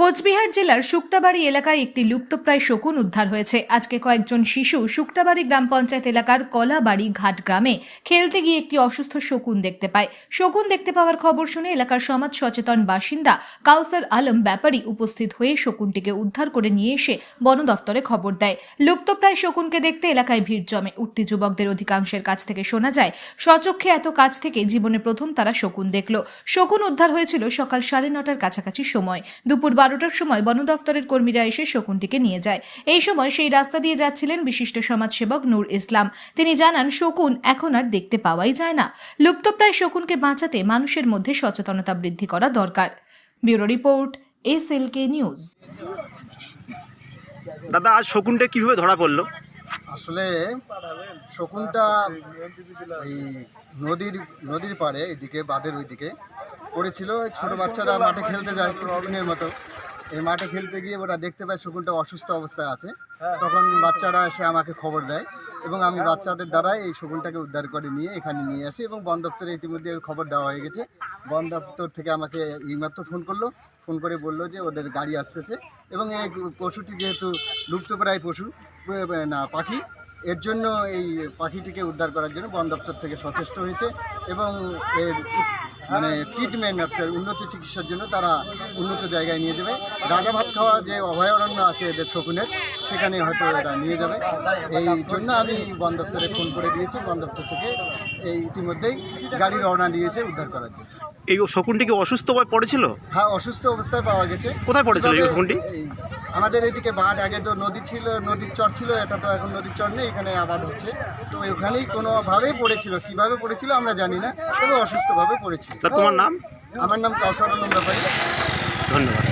কোচবিহার জেলার শুক্তাবাড়ি এলাকায় একটি লুপ্তপ্রায় শকুন উদ্ধার হয়েছে। আজকে কয়েকজন শিশু শুক্তাবাড়ি গ্রাম পঞ্চায়েত এলাকার কলাবাড়ি ঘাট গ্রামে খেলতে গিয়ে একটি অসুস্থ শকুন দেখতে পায়। শকুন দেখতে পাওয়ার খবর শুনে এলাকার সমাজ সচেতন বাসিন্দা কাউসার আলম ব্যাপারী উপস্থিত হয়ে শকুনটিকে উদ্ধার করে নিয়ে এসে বন দফতরে খবর দেয়। লুপ্তপ্রায় শকুনকে দেখতে এলাকায় ভিড় জমে। উঠতি যুবকদের অধিকাংশের কাছ থেকে শোনা যায়, স্বচক্ষে এত কাছ থেকে জীবনে প্রথম তারা শকুন দেখল। শকুন উদ্ধার হয়েছিল সকাল সাড়ে নটার কাছাকাছি সময়। দুপুর বারোটার সময় বন দফতরের কর্মীরা এসে শকুনটিকে নিয়ে যায়। এই সময় সেই রাস্তা দিয়ে যাচ্ছিলেন বিশিষ্ট সমাজসেবক নূর ইসলাম। তিনি জানান শকুন এখন আর দেখতে পাওয়াই যায় না। লুপ্তপ্রায় শকুনকে বাঁচাতে মানুষের মধ্যে সচেতনতা বৃদ্ধি করা দরকার। Bureau report S L K news. দাদা আজ শকুনটা কীভাবে ধরা পড়ল? আসলে শকুনটা এই নদীর নদীর পাড়ে এদিকে বাঁধের ওইদিকে পড়েছিল ছোট বাচ্চারা মাঠে খেলতে যায় প্রতিদিনের মতো। এই মাঠে খেলতে গিয়ে ওরা দেখতে পায় শকুনটা অসুস্থ অবস্থায় আছে। তখন বাচ্চারা এসে আমাকে খবর দেয় এবং আমি বাচ্চাদের দ্বারাই এই শকুনটাকে উদ্ধার করে নিয়ে এখানে নিয়ে আসি এবং বন দপ্তরে ইতিমধ্যে খবর দেওয়া হয়ে গেছে। বন দপ্তর থেকে আমাকে এইমাত্র ফোন করল। ফোন করে বলল যে ওদের গাড়ি আসতেছে এবং এই পশুটি যেহেতু লুপ্তপ্রায় পশু না পাখি এর জন্য এই পাখিটিকে উদ্ধার করার জন্য বন দপ্তর থেকে সচেষ্ট হয়েছে এবং এর মানে ট্রিটমেন্ট অর্থাৎ উন্নত চিকিৎসার জন্য তারা উন্নত জায়গায় নিয়ে যাবে। রাজা ভাত খাওয়া যে অভয়ারণ্য আছে এদের শকুনের সেখানে হয়তো এরা নিয়ে যাবে। এই জন্য আমি বন দপ্তরে ফোন করে দিয়েছি। বন দপ্তর থেকে এই ইতিমধ্যেই গাড়ি রওনা দিয়েছে উদ্ধার করার জন্য। এই শকুনটি কি অসুস্থ হয়ে পড়েছিল? হ্যাঁ অসুস্থ অবস্থায় পাওয়া গেছে। কোথায় পড়েছিল এই শকুনটি? আমাদের এদিকে বাঁধ আগে তো নদী ছিল নদীর চর ছিল এটা তো এখন নদীর চর নেই এখানে আবাদ হচ্ছে। তো ওখানেই কোনোভাবেই পড়েছিল কীভাবে পড়েছিল আমরা জানি না তবে অসুস্থভাবে পড়েছিল। তোমার নাম? আমার নাম কাউসার আলম ব্যাপারী। ধন্যবাদ।